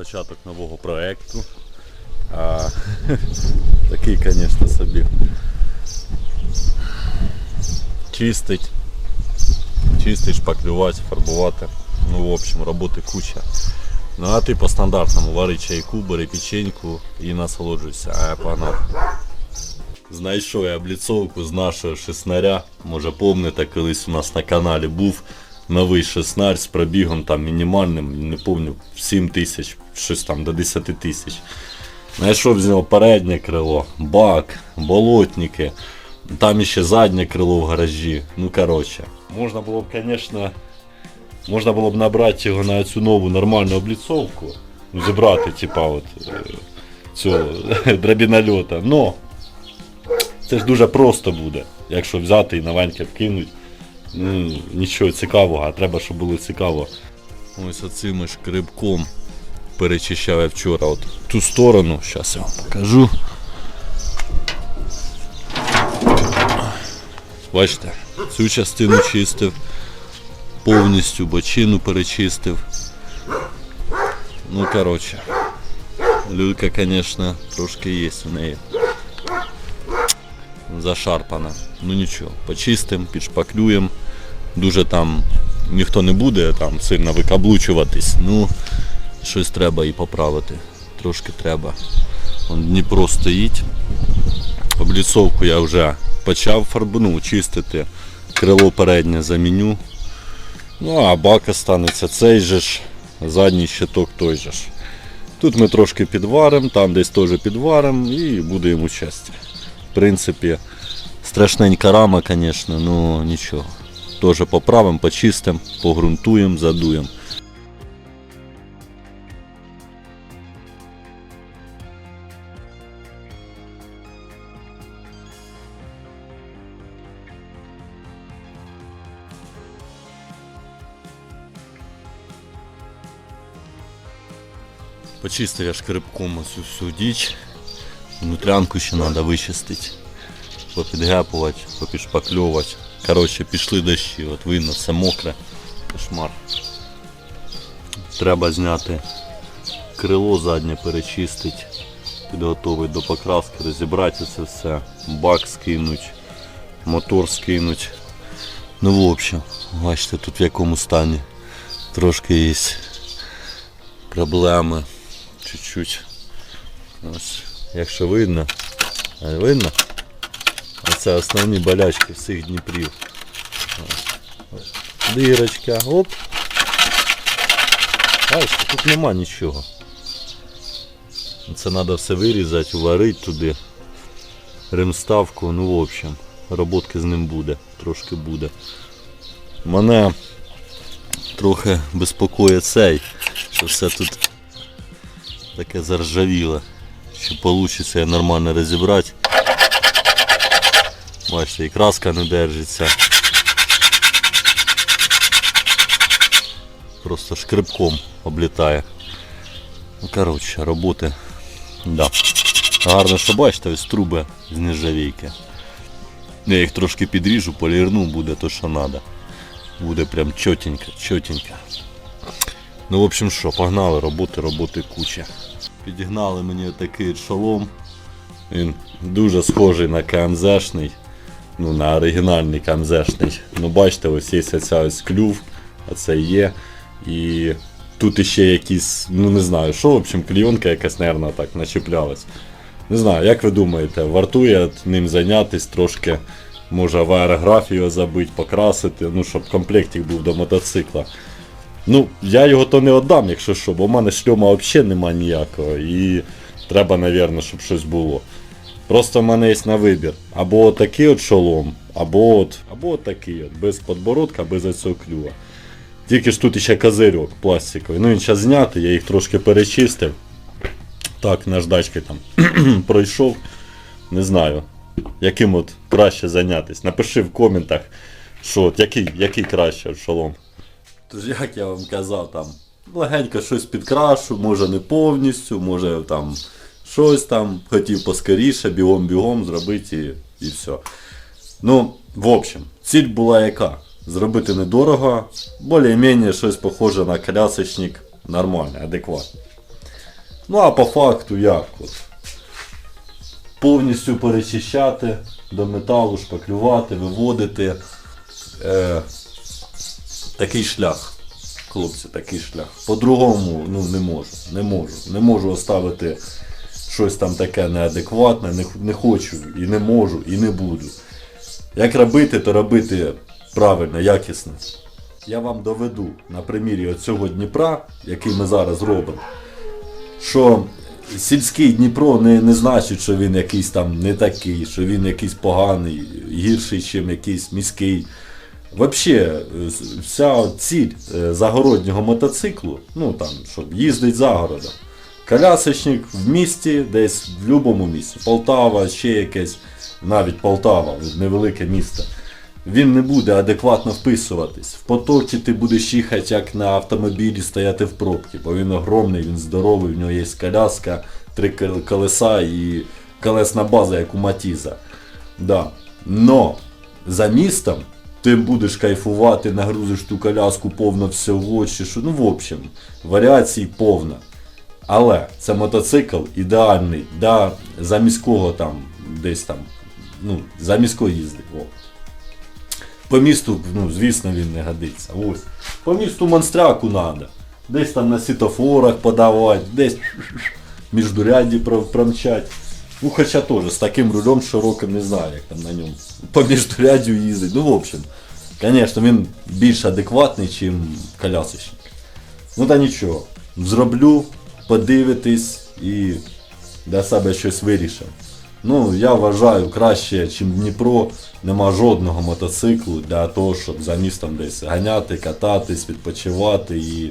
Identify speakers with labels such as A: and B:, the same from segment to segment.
A: початок нового проекту. А, такий, звісно, собі. Чистить. Чистить, шпаклювати, фарбувати. Ну, в общем, роботи куча. Ну а ти по стандартному вари чайку, бери печеньку і насолоджуйся, а я погнав. Знайшов я обліцовку з нашого шеснаря. Може помните, колись у нас на каналі був новий шеснар з пробігом там мінімальним, не пам'ятаю, 7 тисяч, щось там до 10 тисяч. Знайшов з нього переднє крило, бак, болотники. Там іще заднє крило в гаражі. Ну коротше. Можна було б, звісно, можна було б набрати його на цю нову нормальну обліцовку. Ну, зібрати, типа, от е, цього драбінольота. Но це ж дуже просто буде, якщо взяти і новеньке вкинуть. Ну, нічого цікавого, а треба, щоб було цікаво. Ось оцим шкребком перечищав я вчора от ту сторону, зараз я вам покажу. Бачите, цю частину чистив, повністю бочину перечистив. Ну, коротше, люлька, звісно, трошки є у неї зашарпана. Ну нічого, почистимо, підшпаклюємо. Дуже там ніхто не буде там сильно викаблучуватись. Ну, щось треба і поправити. Трошки треба. Вон Дніпро стоїть. Обліцовку я вже почав фарбу, ну, чистити. Крило переднє заміню. Ну а бак останеться цей же ж, задній щиток той же ж. Тут ми трошки підваримо, там десь теж підваримо і буде йому щастя. В принципі, страшненька рама, звісно, ну нічого. Теж поправимо, почистимо, погрунтуємо, задуємо. Почистив я шкребком оцю всю діч. Внутрянку ще треба вичистити. Попідгепувати, попідшпакльовувати. Коротше, пішли дощі, от видно, все мокре. Кошмар. Треба зняти крило заднє, перечистити, підготовити до покраски, розібрати це все, бак скинуть, мотор скинуть. Ну, в общем, бачите, тут в якому стані трошки є проблеми. Чуть-чуть. Ось, якщо видно, видно? Оце основні болячки всіх Дніпрів. Дирочка, оп. Бачите, тут нема нічого. Це треба все вирізати, варити туди. Ремставку, ну в общем, роботки з ним буде, трошки буде. Мене трохи безпокоїть цей, що все тут таке заржавіле. Що вийде нормально розібрати. Бачите, і краска не держиться. Просто шкребком облітає. Ну, коротше, роботи. Да. Гарно, що бачите, ось труби з нержавійки. Я їх трошки підріжу, полірну, буде то, що треба. Буде прям чотенько, чотенько. Ну, в общем, що, погнали, роботи, роботи куча. Підігнали мені такий шолом. Він дуже схожий на КМЗшний. Ну, на оригінальний КМЗшний. Ну, бачите, ось є ця ось клюв, а це є. І тут іще якісь, ну не знаю, що, в общем, клійонка якась, нервна так начіплялась. Не знаю, як ви думаєте, вартує ним зайнятися трошки, може аерографію забити, покрасити, ну, щоб комплектик був до мотоцикла. Ну, я його то не віддам, якщо що, бо в мене шльома взагалі нема ніякого. І треба, мабуть, щоб щось було. Просто в мене є на вибір. Або отакий от шолом, або от, або от такий от, без подбородка, без цього клюва. Тільки ж тут ще козирьок пластиковий. Ну він зараз знятий, я їх трошки перечистив. Так, наждачки там пройшов. Не знаю, яким от краще зайнятися. Напиши в коментах, що от, який, який краще шолом. Тож як я вам казав, там легенько щось підкрашу, може не повністю, може там щось там хотів поскоріше, бігом-бігом зробити і, і все. Ну, в общем, ціль була яка? Зробити недорого, більш-менш щось похоже на колясочник, нормальне, адекватне. Ну а по факту як? От, повністю перечищати до металу, шпаклювати, виводити. Е, такий шлях. Хлопці, такий шлях. По-другому ну, не можу. Не можу. Не можу оставити щось там таке неадекватне, не, не хочу і не можу, і не буду. Як робити, то робити правильно, якісно. Я вам доведу на примірі цього Дніпра, який ми зараз робимо, що сільський Дніпро не, не значить, що він якийсь там не такий, що він якийсь поганий, гірший, ніж якийсь міський. Взагалі, вся ціль е, загороднього мотоциклу, ну там, щоб їздить за городом. Колясочник в місті, десь в будь-якому місті. Полтава, ще якесь, навіть Полтава, невелике місто. Він не буде адекватно вписуватись. В потоці ти будеш їхати як на автомобілі стояти в пробці, бо він огромний, він здоровий, в нього є коляска, три колеса і колесна база, як у Матіза. Да. Но за містом ти будеш кайфувати, нагрузиш ту коляску повно всього, чи що. Ну, в общем, варіацій повно. Але це мотоцикл ідеальний для заміського там, десь там, ну, заміської їзди. О. По місту, ну, звісно, він не годиться. Ось. По місту монстряку треба. Десь там на світофорах подавати, десь міждуряді про- промчать. Ну, хоча теж з таким рулем широким не знаю, як там на ньому. По міждурядю їздить. Ну, в общем, звісно, він більш адекватний, ніж колясочник. Ну та нічого. Зроблю, подивитись і для себе щось вирішив. Ну, я вважаю, краще, ніж Дніпро, нема жодного мотоциклу для того, щоб за містом десь ганяти, кататись, відпочивати і.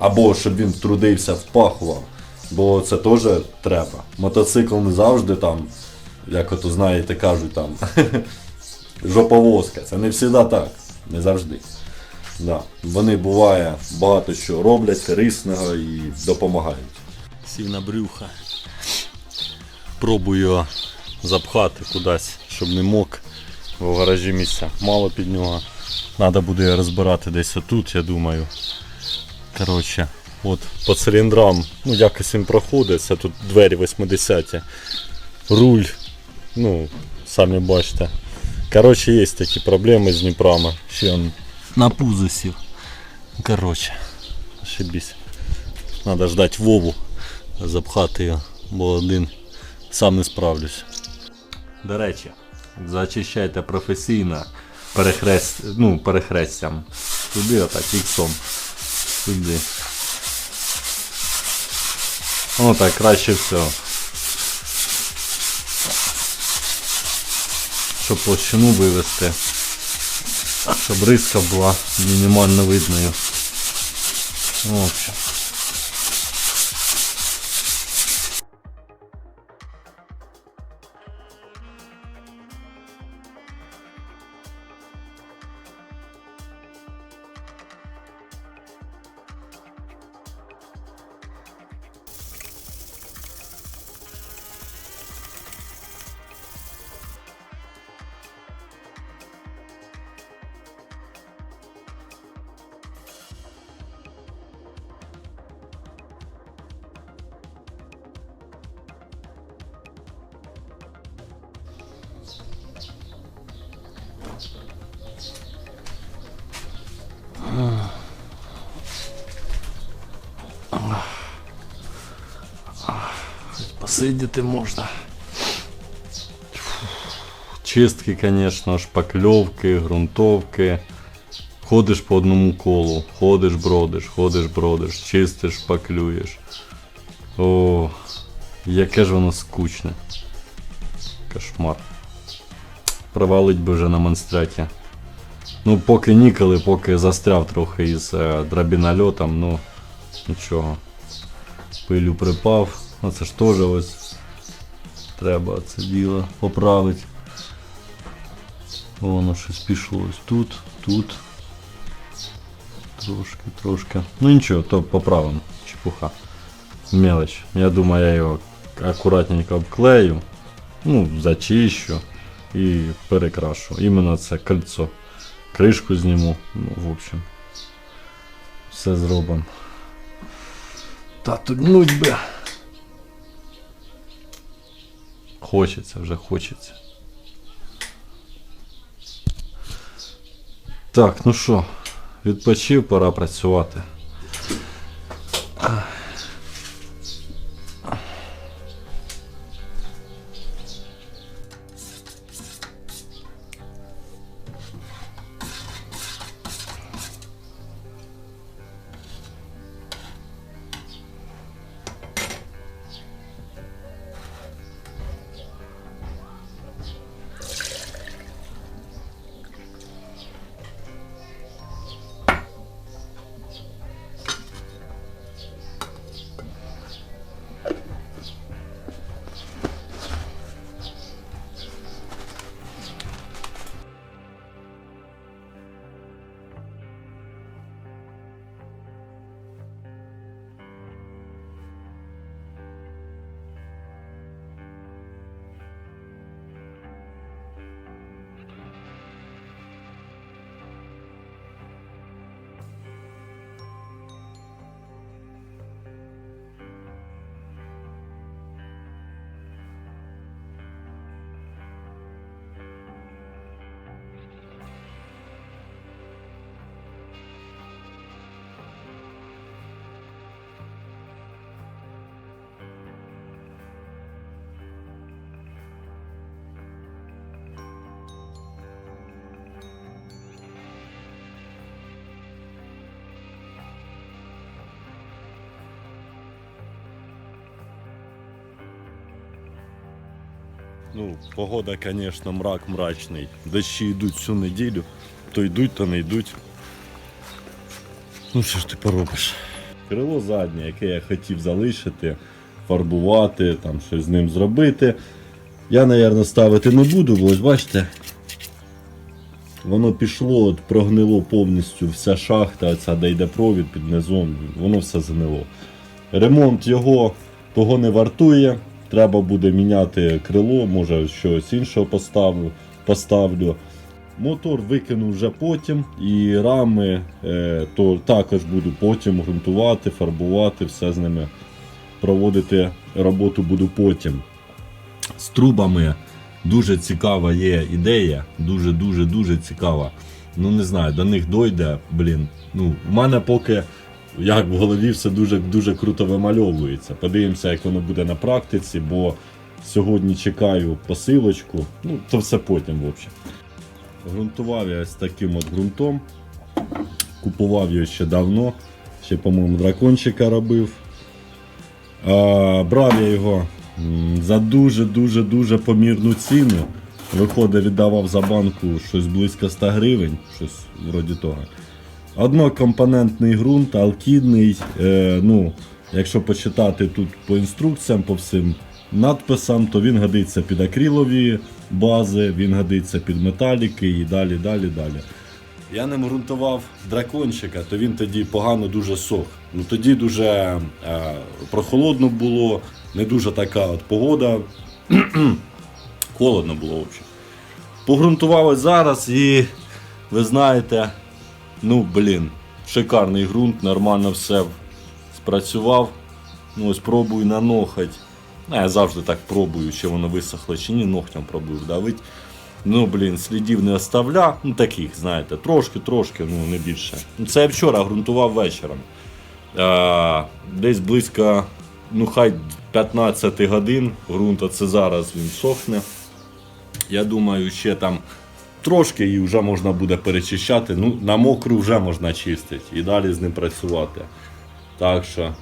A: Або щоб він трудився, впахував. Бо це теж треба. Мотоцикл не завжди там, як ото знаєте, кажуть там жоповозка. Це не завжди так. Не завжди. Да. Вони буває багато що роблять корисного і допомагають. Сів на брюха. Пробую запхати кудись, щоб не. Бо в гаражі місця мало під нього. Треба буде розбирати десь отут, я думаю. Коротше, от по циліндрам, ну якось він проходить, це тут двері 80 Руль, ну, самі бачите. Коротше, є такі проблеми з Дніпрома. Ще он на пузо сів. Коротше, ошибись. Надо ждать Вову, запхати його, бо один сам не справлюсь. До речі, зачищайте професійно перехрест, ну, перехрестям. Туди отак іксом. Туди. О, так краще всього. Щоб площину вивести. Щоб риска була мінімально видною. В общем. Посидіти можна. Чистки, звісно, шпакльовки, ґрунтовки. Ходиш по одному колу, ходиш, бродиш, ходиш, бродиш, чистиш, шпаклюєш. О, яке ж воно скучне. Кошмар. Провалить би вже на монстраті. Ну, поки ніколи, поки застряв трохи із е, драбінольотом, ну нічого. Пилю припав. Ну це ж теж ось треба це діло поправити. Воно щось пішло ось тут, тут. Трошки, трошки. Ну нічого, то поправимо. Чепуха. Мелочь. Я думаю, я його акуратненько обклею. Ну, зачищу і перекрашу. Іменно це кольцо. Кришку зніму. Ну, в общем. Все зробимо. тату ну, бы, хочется, уже хочется. Так, ну що, відпочив, пора працювати. Ну, погода, звісно, мрак мрачний. Дощі йдуть всю неділю. То йдуть, то не йдуть. Ну що ж ти поробиш? Крило заднє, яке я хотів залишити, фарбувати, там щось з ним зробити. Я, мабуть, ставити не буду, бо ось бачите. Воно пішло, от прогнило повністю вся шахта, ця де йде провід під низом, воно все згнило. Ремонт його того не вартує. Треба буде міняти крило, може щось іншого поставлю. поставлю. Мотор викину вже потім, і рами е, то також буду потім ґрунтувати, фарбувати, все з ними проводити роботу буду потім. З трубами дуже цікава є ідея, дуже-дуже дуже цікава. Ну не знаю, до них дойде, блін. Ну, в мене поки як в голові все дуже дуже круто вимальовується. Подивимося, як воно буде на практиці, бо сьогодні чекаю посилочку. Ну, то все потім, в общем. Грунтував я ось таким от ґрунтом. Купував його ще давно. Ще, по-моєму, дракончика робив. А, брав я його за дуже-дуже дуже помірну ціну. Виходить, віддавав за банку щось близько 100 гривень, щось вроді того. Однокомпонентний ґрунт, алкідний. Е, ну, якщо почитати тут по інструкціям, по всім надписам, то він годиться під акрилові бази, він годиться під металіки і далі, далі, далі. Я ним ґрунтував дракончика, то він тоді погано дуже сох. Ну тоді дуже е, прохолодно було, не дуже така от погода. Холодно було взагалі. Погрунтували зараз і ви знаєте, ну блін, шикарний ґрунт, нормально все спрацював. Ну ось пробую на ноготь. Ну, я завжди так пробую, чи воно висохло, чи ні, ногтем пробую вдавити. Ну, блін, слідів не оставляв. Ну, таких, знаєте, трошки-трошки, ну не більше. Ну, Це я вчора ґрунтував вечором. А, десь близько, ну хай 15 годин ґрунт, це зараз він сохне. Я думаю, ще там трошки і вже можна буде перечищати. Ну, на мокру вже можна чистити і далі з ним працювати. Так що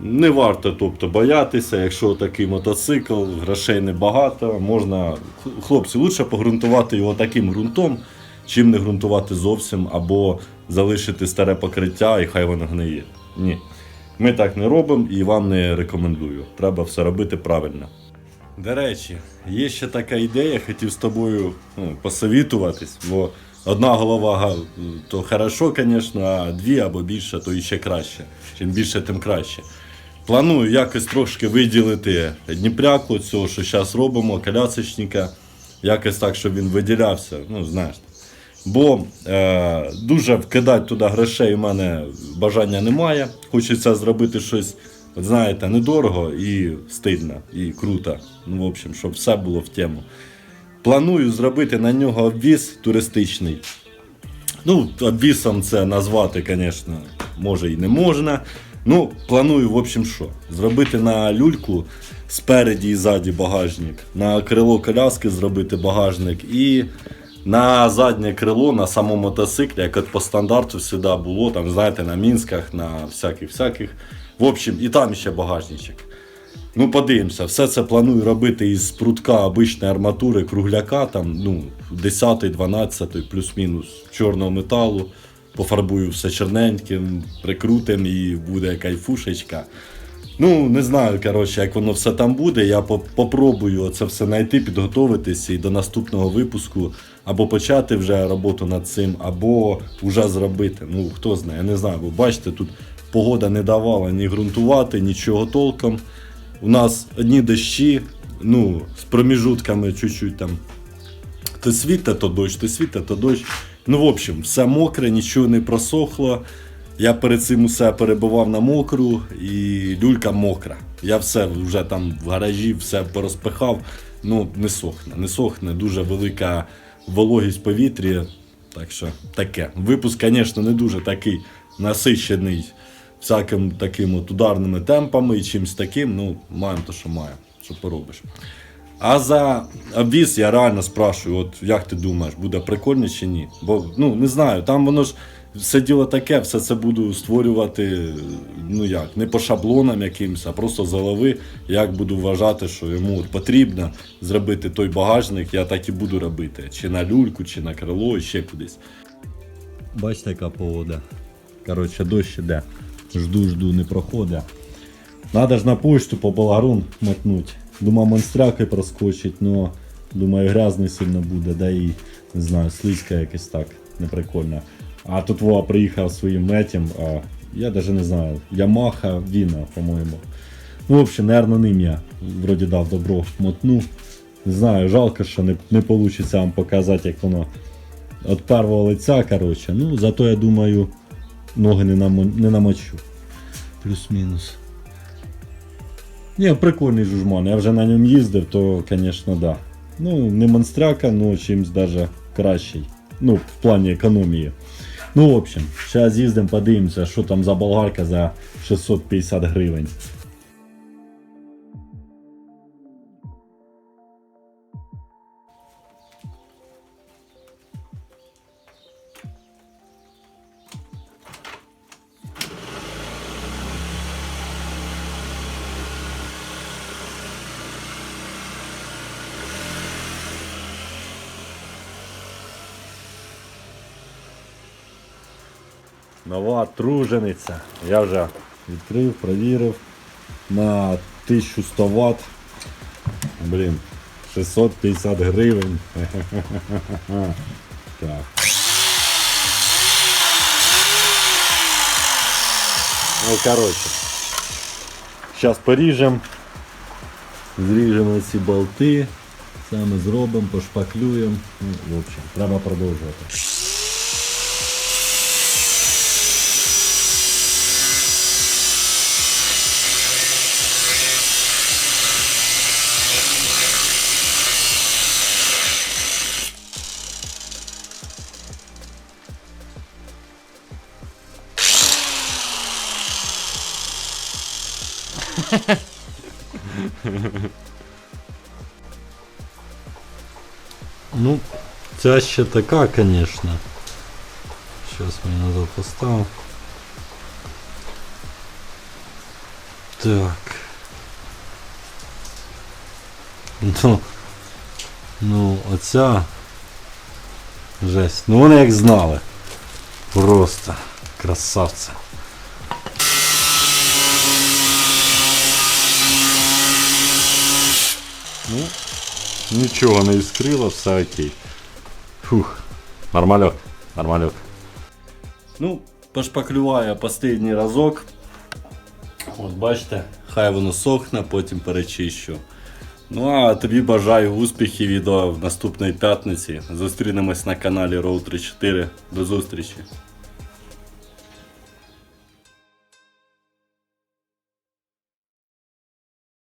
A: не варто тобто, боятися, якщо такий мотоцикл, грошей небагато, можна. Хлопці, лучше погрунтувати його таким ґрунтом, чим не ґрунтувати зовсім, або залишити старе покриття і хай воно гниє. Ні. Ми так не робимо і вам не рекомендую. Треба все робити правильно. До речі, є ще така ідея, хотів з тобою ну, посовітуватись, бо одна голова то хорошо, звісно, а дві або більше, то іще краще. Чим більше, тим краще. Планую якось трошки виділити Дніпряку, цього, що зараз робимо, колясочника, якось так, щоб він виділявся. Ну, знаєш. Бо е, дуже вкидати туди грошей у мене бажання немає. Хочеться зробити щось
B: От знаєте, недорого і стильно, і круто. Ну, в общем, щоб все було в тему. Планую зробити на нього обвіз туристичний. Ну, обвісом це назвати, звісно, може і не можна. Ну, планую, в общем, що? Зробити на люльку спереді і ззаді багажник, на крило коляски зробити багажник і на заднє крило на самому мотоциклі, як от по стандарту завжди було, там, знаєте, на мінськах, на всяких-всяких. В общем, і там ще багажничок. Ну, подивимося, все це планую робити із прутка обичної арматури кругляка, там, ну, 10, 12, плюс-мінус чорного металу. Пофарбую все чорненьким, прикрутим і буде кайфушечка. Ну, не знаю, коротше, як воно все там буде. Я по- попробую це все знайти, підготуватися і до наступного випуску або почати вже роботу над цим, або вже зробити. Ну, хто знає, я не знаю. Бо бачите, тут погода не давала ні ґрунтувати, нічого толком. У нас одні дощі, ну, з проміжутками чуть-чуть там. То світе, то дощ, то світе, то дощ. Ну, в общем, все мокре, нічого не просохло. Я перед цим усе перебивав на мокру і люлька мокра. Я все вже там в гаражі все порозпихав. Ну, не сохне, не сохне, дуже велика вологість повітря. Так що таке. Випуск, звісно, не дуже такий насичений всяким таким от ударними темпами і чимось таким. Ну, маємо то, що маємо. Що поробиш. А за обвіз я реально спрашую, от як ти думаєш, буде прикольно чи ні? Бо ну не знаю, там воно ж все діло таке, все це буду створювати, ну як, не по шаблонам якимось, а просто з голови. Як буду вважати, що йому от потрібно зробити той багажник, я так і буду робити. Чи на люльку, чи на крило, і ще кудись. Бачите, яка погода. Коротше, дощ іде. Жду, жду, не проходить. Надо ж на почту по балагрун мотнуть. Думав, монстряки проскочить, но думаю, грязний сильно буде, да і не знаю, слизька якось так, неприкольно. А тут Вова приїхав своїм метем, а я даже не знаю, Ямаха Віна, по-моєму. Ну, в общем, наверное, ним я вроді дав добро мотну. Не знаю, жалко, що не, не вийде вам показати, як воно від першого лиця, коротше. Ну, зато я думаю, ноги не, намо, не намочу. Плюс-мінус. Ні, прикольний жужман. Я вже на ньому їздив, то, звісно, да. Ну, не монстряка, але чимось даже кращий. Ну, в плані економії. Ну, в общем, зараз їздимо, подивимося, що там за болгарка за 650 гривень. Нова тружениця. Я вже відкрив, провірив на 1100 Вт. Блін, 650 гривень. Так. Ну, коротше. Зараз поріжемо. Зріжемо ці болти. Саме зробимо, пошпаклюємо. Ну, в общем, треба продовжувати. Ну, ця ще така, звісно. Зараз мені треба поставити. Так. Ну, ну, оця жесть. Ну вони як знали. Просто красавці. Ну, Нічого не іскрило, все окей. Фух. Нормальок, нормальок. Ну, пошпаклюваю останній разок. От бачите, хай воно сохне, потім перечищу. Ну а тобі бажаю успіхів і до наступної п'ятниці. Зустрінемось на каналі Row 34. До зустрічі.